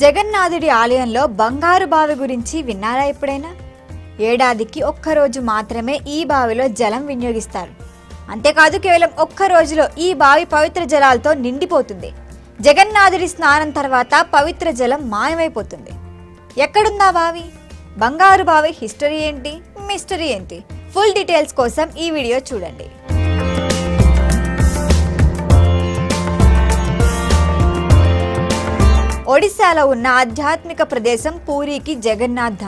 జగన్నాథుడి ఆలయంలో బంగారు బావి గురించి విన్నారా ఎప్పుడైనా? ఏడాదికి ఒక్కరోజు మాత్రమే ఈ బావిలో జలం వినియోగిస్తారు. అంతేకాదు కేవలం ఒక్క రోజులో ఈ బావి పవిత్ర జలాలతో నిండిపోతుంది. జగన్నాథుడి స్నానం తర్వాత పవిత్ర జలం మాయమైపోతుంది. ఎక్కడుందా బావి? బంగారు బావి హిస్టరీ ఏంటి? మిస్టరీ ఏంటి? ఫుల్ డీటెయిల్స్ కోసం ఈ వీడియో చూడండి. ఒడిశాలో ఉన్న ఆధ్యాత్మిక ప్రదేశం పూరికి జగన్నాథ.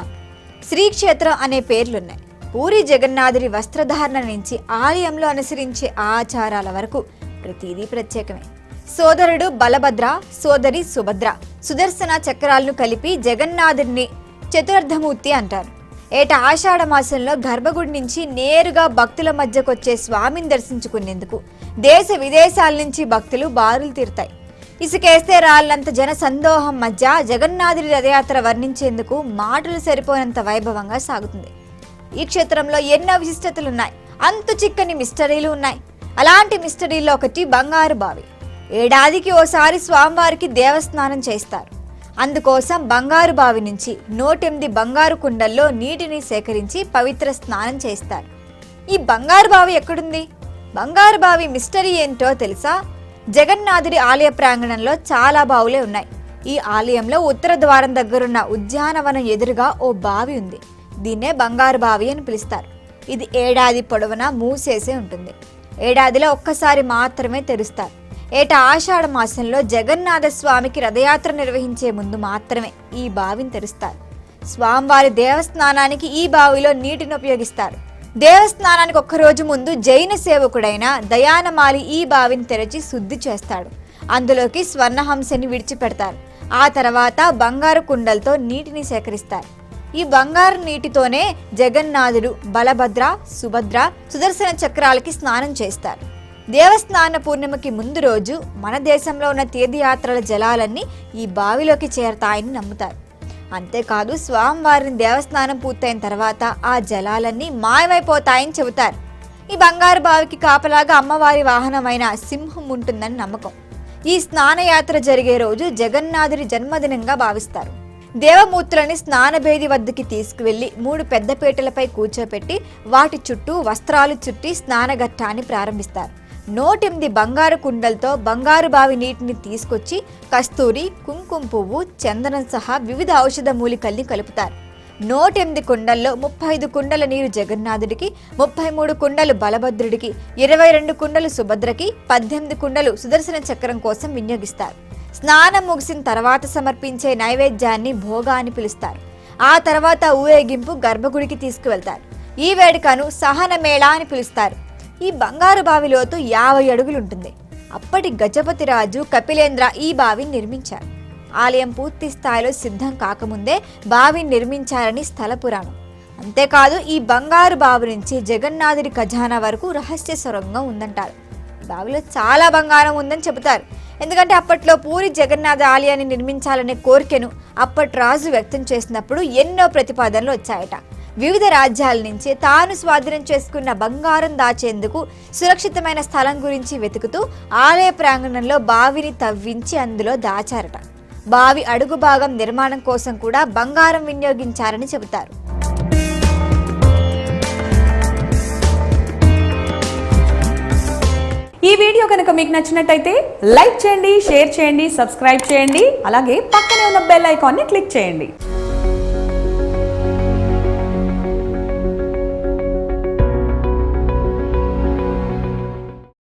శ్రీక్షేత్రం అనే పేర్లున్నాయి. పూరి జగన్నాథుడి వస్త్రధారణ నుంచి ఆలయంలో అనుసరించే ఆచారాల వరకు ప్రతిదీ ప్రత్యేకమే. సోదరుడు బలభద్ర సోదరి సుభద్ర సుదర్శన చక్రాలను కలిపి జగన్నాథుడిని చతుర్థమూర్తి అంటారు. ఏటా ఆషాఢ మాసంలో గర్భగుడి నుంచి నేరుగా భక్తుల మధ్యకొచ్చే స్వామిని దర్శించుకునేందుకు దేశ విదేశాల నుంచి భక్తులు బారులు తీరుతాయి. ఇసుకేస్తే రాళ్ళంత జన సందోహం మధ్య జగన్నాథుడి రథయాత్ర వర్ణించేందుకు మాటలు సరిపోయినంత వైభవంగా సాగుతుంది. ఈ క్షేత్రంలో ఎన్నో విశిష్టతలున్నాయి. అంతు చిక్కని మిస్టరీలు ఉన్నాయి. అలాంటి మిస్టరీల్లో ఒకటి బంగారు బావి. ఏడాదికి ఓసారి స్వామివారికి దేవస్నానం చేస్తారు. అందుకోసం బంగారు బావి నుంచి నూటెనిమిది బంగారు కుండల్లో నీటిని సేకరించి పవిత్ర స్నానం చేస్తారు. ఈ బంగారు బావి ఎక్కడుంది? బంగారు బావి మిస్టరీ ఏంటో తెలుసా? జగన్నాథుడి ఆలయ ప్రాంగణంలో చాలా బావులే ఉన్నాయి. ఈ ఆలయంలో ఉత్తర ద్వారం దగ్గరున్న ఉద్యానవనం ఎదురుగా ఓ బావి ఉంది. దీన్నే బంగారు బావి అని పిలుస్తారు. ఇది ఏడాది పొడవునా మూసేసే ఉంటుంది. ఏడాదిలో ఒక్కసారి మాత్రమే తెరుస్తారు. ఏటా ఆషాఢ మాసంలో జగన్నాథ స్వామికి రథయాత్ర నిర్వహించే ముందు మాత్రమే ఈ బావిని తెరుస్తారు. స్వామివారి దేవస్నానానికి ఈ బావిలో నీటిని ఉపయోగిస్తారు. దేవస్నానానికి ఒక్కరోజు ముందు జైన సేవకుడైన దయానమాలి ఈ బావిని తెరచి శుద్ధి చేస్తాడు. అందులోకి స్వర్ణహంసని విడిచిపెడతారు. ఆ తర్వాత బంగారు కుండలతో నీటిని సేకరిస్తారు. ఈ బంగారు నీటితోనే జగన్నాథుడు బలభద్ర సుభద్ర సుదర్శన చక్రాలకి స్నానం చేస్తారు. దేవస్నాన పూర్ణిమకి ముందు రోజు మన దేశంలో ఉన్న తీర్థయాత్రల జలాలన్నీ ఈ బావిలోకి చేరతాయని నమ్ముతారు. అంతేకాదు స్వామివారిని దేవస్నానం పూర్తయిన తర్వాత ఆ జలాలన్నీ మాయమైపోతాయని చెబుతారు. ఈ బంగారు బావికి కాపలాగా అమ్మవారి వాహనమైన సింహం ఉంటుందని నమ్మకం. ఈ స్నానయాత్ర జరిగే రోజు జగన్నాథుడి జన్మదినంగా భావిస్తారు. దేవమూర్తులని స్నానభేది వద్దకి తీసుకువెళ్ళి మూడు పెద్ద పీటలపై కూర్చోపెట్టి వాటి చుట్టూ వస్త్రాలు చుట్టి స్నానఘట్టాన్ని ప్రారంభిస్తారు. నూటెనిమిది బంగారు కుండలతో బంగారు బావి నీటిని తీసుకొచ్చి కస్తూరి కుంకుమ పువ్వు చందనం సహా వివిధ ఔషధ మూలికల్ని కలుపుతారు. నూటెనిమిది కుండల్లో ముప్పై ఐదు కుండల నీరు జగన్నాథుడికి ముప్పై మూడు కుండలు బలభద్రుడికి ఇరవై రెండు కుండలు సుభద్రకి పద్దెనిమిది కుండలు సుదర్శన చక్రం కోసం వినియోగిస్తారు. స్నానం ముగిసిన తర్వాత సమర్పించే నైవేద్యాన్ని భోగా అని పిలుస్తారు. ఆ తర్వాత ఊరేగింపు గర్భగుడికి తీసుకువెళ్తారు. ఈ వేడుకను సహనమేళ అని పిలుస్తారు. ఈ బంగారు బావి లోతు యాభై అడుగులుంటుంది అప్పటి గజపతి రాజు కపిలేంద్ర ఈ బావిని నిర్మించారు. ఆలయం పూర్తి స్థాయిలో సిద్ధం కాకముందే బావిని నిర్మించారని స్థల పురాణం. అంతేకాదు ఈ బంగారు బావి నుంచి జగన్నాథుడి ఖజానా వరకు రహస్య సొరంగం ఉందంటారు. బావిలో చాలా బంగారం ఉందని చెబుతారు. ఎందుకంటే అప్పట్లో పూరి జగన్నాథ ఆలయాన్ని నిర్మించాలనే కోరికను అప్పటి రాజు వ్యక్తం చేసినప్పుడు ఎన్నో ప్రతిపాదనలు వచ్చాయట. వివిధ రాజ్యాల నుంచి తాను స్వాధీనం చేసుకున్న బంగారం దాచేందుకు సురక్షితమైన స్థలం గురించి వెతుకుతూ ఆలయ ప్రాంగణంలో బావిని తవ్వించి అందులో దాచారట. బావి అడుగు భాగం నిర్మాణం కోసం కూడా బంగారం వినియోగించారని చెబుతారు. ఈ వీడియో కనుక మీకు నచ్చినట్టయితే లైక్ చేయండి షేర్ చేయండి సబ్స్క్రైబ్ చేయండి అలాగే పక్కనే ఉన్న బెల్ ఐకాన్ని క్లిక్ చేయండి.